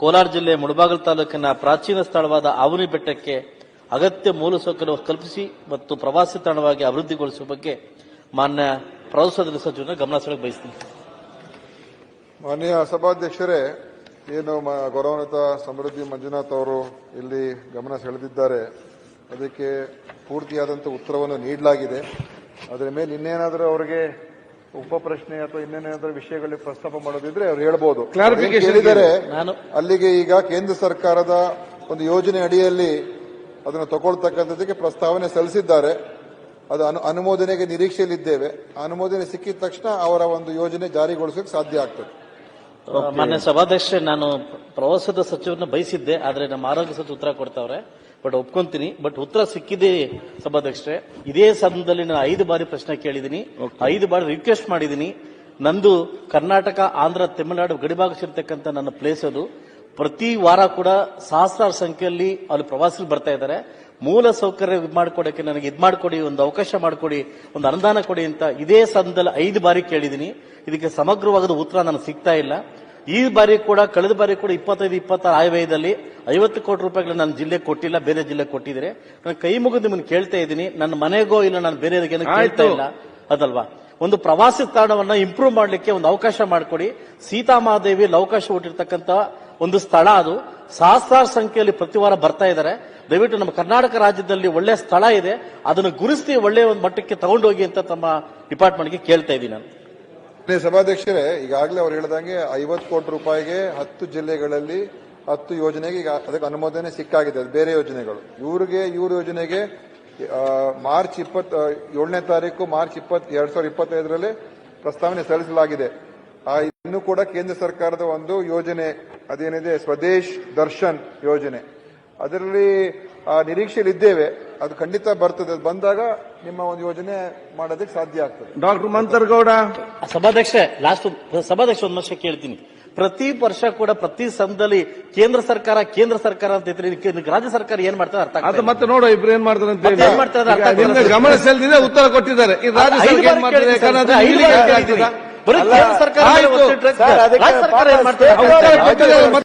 ಕೋಲಾರ ಜಿಲ್ಲೆ ಮುಳಬಾಗಿಲು ತಾಲೂಕಿನ ಪ್ರಾಚೀನ ಸ್ಥಳವಾದ ಆವನಿ ಬೆಟ್ಟಕ್ಕೆ ಅಗತ್ಯ ಮೂಲಸೌಕರ್ಯ ಕಲ್ಪಿಸಿ ಮತ್ತು ಪ್ರವಾಸಿ ತಾಣವಾಗಿ ಅಭಿವೃದ್ಧಿಗೊಳಿಸುವ ಬಗ್ಗೆ ಮಾನ್ಯ ಪ್ರವಾಸೋದ್ಯಮ ಸಚಿವರನ್ನ ಗಮನ ಸೆಳೆಯಲು ಬಯಸ್ತೀನಿ. ಮಾನ್ಯ ಸಭಾಧ್ಯಕ್ಷರೇ, ಏನು ಗೌರವಾನ್ವಿತ ಸಮೃದ್ಧಿ ಮಂಜುನಾಥ್ ಅವರು ಇಲ್ಲಿ ಗಮನ ಸೆಳೆದಿದ್ದಾರೆ. ಅದಕ್ಕೆ ಪೂರ್ತಿಯಾದಂಥ ಉತ್ತರವನ್ನು ನೀಡಲಾಗಿದೆ. ಅದರ ಮೇಲೆ ಇನ್ನೇನಾದರೂ ಅವರಿಗೆ ಉಪ ಪ್ರಶ್ನೆ ಅಥವಾ ಇನ್ನೇನೇನಾದ್ರೂ ವಿಷಯಗಳಲ್ಲಿ ಪ್ರಸ್ತಾಪ ಮಾಡೋದಿದ್ರೆ ಅವ್ರು ಹೇಳ್ಬೋದು. ಹೇಳಿದರೆ ಅಲ್ಲಿಗೆ ಈಗ ಕೇಂದ್ರ ಸರ್ಕಾರದ ಒಂದು ಯೋಜನೆ ಅಡಿಯಲ್ಲಿ ಅದನ್ನು ತಗೊಳ್ತಕ್ಕಂಥದ್ದಕ್ಕೆ ಪ್ರಸ್ತಾವನೆ ಸಲ್ಲಿಸಿದ್ದಾರೆ. ಅದು ಅನು ಅನುಮೋದನೆಗೆ ನಿರೀಕ್ಷೆಯಲ್ಲಿದ್ದೇವೆ. ಆ ಅನುಮೋದನೆ ಸಿಕ್ಕಿದ ತಕ್ಷಣ ಅವರ ಒಂದು ಯೋಜನೆ ಜಾರಿಗೊಳಿಸೋಕೆ ಸಾಧ್ಯ ಆಗ್ತದೆ. ಮಾನ್ಯ ಸಭಾಧ್ಯಕ್ಷ ನಾನು ಪ್ರವಾಸದ ಸಚಿವರನ್ನ ಬಯಸಿದ್ದೆ ಆದರೆ ನಮ್ಮ ಆರೋಗ್ಯ ಸಚಿವ ಉತ್ತರ ಕೊಡ್ತಾವ್ರೆ. ಬಟ್ ಒಪ್ಕೊಂತೀನಿ. ಬಟ್ ಉತ್ತರ ಸಿಕ್ಕಿದೆ ಸಭಾಧ್ಯಕ್ಷರೇ. ಇದೇ ಸದನದಲ್ಲಿ ನಾನು ಐದು ಬಾರಿ ಪ್ರಶ್ನೆ ಕೇಳಿದ್ದೀನಿ. ಐದು ಬಾರಿ ರಿಕ್ವೆಸ್ಟ್ ಮಾಡಿದ್ದೀನಿ. ನಂದು ಕರ್ನಾಟಕ ಆಂಧ್ರ ತಮಿಳುನಾಡು ಗಡಿಭಾಗ ಸೇರ್ತಕ್ಕಂಥ ನನ್ನ ಪ್ಲೇಸ್ ಅದು. ಪ್ರತಿ ವಾರ ಕೂಡ ಸಹಸ್ರಾರು ಸಂಖ್ಯೆಯಲ್ಲಿ ಅಲ್ಲಿ ಪ್ರವಾಸಿಗಳು ಬರ್ತಾ ಇದ್ದಾರೆ. ಮೂಲ ಸೌಕರ್ಯ ಇದು ಮಾಡ್ಕೊಡಕ್ಕೆ ನನಗೆ ಇದು ಮಾಡಿಕೊಡಿ ಒಂದು ಅವಕಾಶ ಮಾಡಿಕೊಡಿ ಒಂದು ಅನುದಾನ ಕೊಡಿ ಅಂತ ಇದೇ ಸದನದಲ್ಲಿ ಐದು ಬಾರಿ ಕೇಳಿದ್ದೀನಿ. ಇದಕ್ಕೆ ಸಮಗ್ರವಾದ ಉತ್ತರ ನನಗೆ ಸಿಗ್ತಾ ಇಲ್ಲ. ಈ ಬಾರಿ ಕೂಡ ಕಳೆದ ಬಾರಿ ಕೂಡ ಇಪ್ಪತ್ತೈದು ಇಪ್ಪತ್ತಾರು ಆಯವ್ಯಯದಲ್ಲಿ ಐವತ್ತು ಕೋಟಿ ರೂಪಾಯಿಗಳು ನನ್ನ ಜಿಲ್ಲೆ ಕೊಟ್ಟಿಲ್ಲ ಬೇರೆ ಜಿಲ್ಲೆ ಕೊಟ್ಟಿದ್ರೆ. ನಾನು ಕೈ ಮುಗಿದು ನಿಮ್ಮನ್ನು ಕೇಳ್ತಾ ಇದ್ದೀನಿ. ನನ್ನ ಮನೆಗೋ ಇಲ್ಲ ನಾನು ಬೇರೆಯವರಿಗೆ ಕೇಳ್ತಾ ಇಲ್ಲ. ಅದಲ್ವಾ? ಒಂದು ಪ್ರವಾಸಿ ತಾಣವನ್ನ ಇಂಪ್ರೂವ್ ಮಾಡಲಿಕ್ಕೆ ಒಂದು ಅವಕಾಶ ಮಾಡಿಕೊಡಿ. ಸೀತಾಮಾದೇವಿ ಅವಕಾಶ ಹುಟ್ಟಿರ್ತಕ್ಕಂಥ ಒಂದು ಸ್ಥಳ ಅದು. ಸಹಸ್ರಾರು ಸಂಖ್ಯೆಯಲ್ಲಿ ಪ್ರತಿ ವಾರ ಬರ್ತಾ ಇದ್ದಾರೆ. ದಯವಿಟ್ಟು ನಮ್ಮ ಕರ್ನಾಟಕ ರಾಜ್ಯದಲ್ಲಿ ಒಳ್ಳೆ ಸ್ಥಳ ಇದೆ. ಅದನ್ನು ಗುರುಸ್ತಿ ಒಳ್ಳೆಯ ಒಂದು ಮಟ್ಟಕ್ಕೆ ತಗೊಂಡೋಗಿ ಅಂತ ತಮ್ಮ ಡಿಪಾರ್ಟ್ಮೆಂಟ್ಗೆ ಕೇಳ್ತಾ ಇದ್ದೀನಿ ನಾನು. ಸಭಾಧ್ಯಕ್ಷರೇ, ಈಗಾಗಲೇ ಅವ್ರು ಹೇಳಿದಂಗೆ ಐವತ್ತು ಕೋಟಿ ರೂಪಾಯಿಗೆ ಹತ್ತು ಜಿಲ್ಲೆಗಳಲ್ಲಿ ಹತ್ತು ಯೋಜನೆಗೆ ಈಗ ಅದಕ್ಕೆ ಅನುಮೋದನೆ ಸಿಕ್ಕಾಗಿದೆ. ಅದು ಬೇರೆ ಯೋಜನೆಗಳು. ಇವ್ರಿಗೆ, ಇವ್ರ ಯೋಜನೆಗೆ ಮಾರ್ಚ್ ಇಪ್ಪತ್ ಏಳನೇ ತಾರೀಕು ಮಾರ್ಚ್ ಇಪ್ಪತ್ ಎರಡ್ ಸಾವಿರದ ಇಪ್ಪತ್ತೈದರಲ್ಲಿ ಪ್ರಸ್ತಾವನೆ ಸಲ್ಲಿಸಲಾಗಿದೆ. ಇನ್ನು ಕೂಡ ಕೇಂದ್ರ ಸರ್ಕಾರದ ಒಂದು ಯೋಜನೆ, ಅದೇನಿದೆ, ಸ್ವದೇಶ್ ದರ್ಶನ್ ಯೋಜನೆ. ಅದರಲ್ಲಿ ನಿರೀಕ್ಷೆಯಲ್ಲಿದ್ದೇವೆ. ಅದು ಖಂಡಿತ ಬರ್ತದೆ. ಅದು ಬಂದಾಗ ನಿಮ್ಮ ಒಂದು ಯೋಜನೆ ಮಾಡೋದಕ್ಕೆ ಸಾಧ್ಯ ಆಗ್ತದೆ. ಡಾಕ್ಟರ್ ಮಂತರ್ಗೌಡ. ಸಭಾಧ್ಯಕ್ಷ ಲಾಸ್ಟ್ ಸಭಾಧ್ಯಕ್ಷ ಒಂದ್ ವರ್ಷ ಕೇಳ್ತೀನಿ. ಪ್ರತಿ ವರ್ಷ ಕೂಡ ಪ್ರತಿ ಸಂದಲ್ಲಿ ಕೇಂದ್ರ ಸರ್ಕಾರ ಕೇಂದ್ರ ಸರ್ಕಾರ ಅಂತ ಇದ್ರೆ ಇದಕ್ಕೆ ರಾಜ್ಯ ಸರ್ಕಾರ ಏನ್ ಮಾಡ್ತಾರೆ ಅರ್ಥ ಅದು ಮತ್ತೆ ನೋಡೋ ಇಬ್ರು ಏನ್ ಮಾಡ್ತಾರೆ ಅಂತ ಹೇಳಿ. ಏನ್ ಮಾಡ್ತಾರೆ ಅರ್ಥ ಈಗ ನಿಮ್ಗೆ ಗಮನ ಸೆಳೆದಿದೆ ಉತ್ತರ ಕೊಟ್ಟಿದ್ದಾರೆ. ಈ ರಾಜ್ಯ ಐದು ಸರ್ಕಾರ ಏನ್ ಮಾಡ್ತಿದೆ? ಕೇಳಿದ್ದೀನಿ ಯಾಕಂದ್ರೆ ಅದು ಸರ್, ಐದು ಬಾರಿ ಆಗ್ತದಾ? ಕೇಳಿದ್ದೀನಿ. ಬರೀ ಕೇಂದ್ರ ಸರ್ಕಾರ ಮೇಲೆ ಆಯ್ತು. ಒತ್ತಿಟ್ರೆ ಸರ್, ಅದಕ್ಕೆ ರಾಜ್ಯ ಸರ್ಕಾರ ಏನ್ ಮಾಡ್ತಾರೆ ಉತ್ತರ ಕೊಟ್ಟಿದ್ದಾರೆ.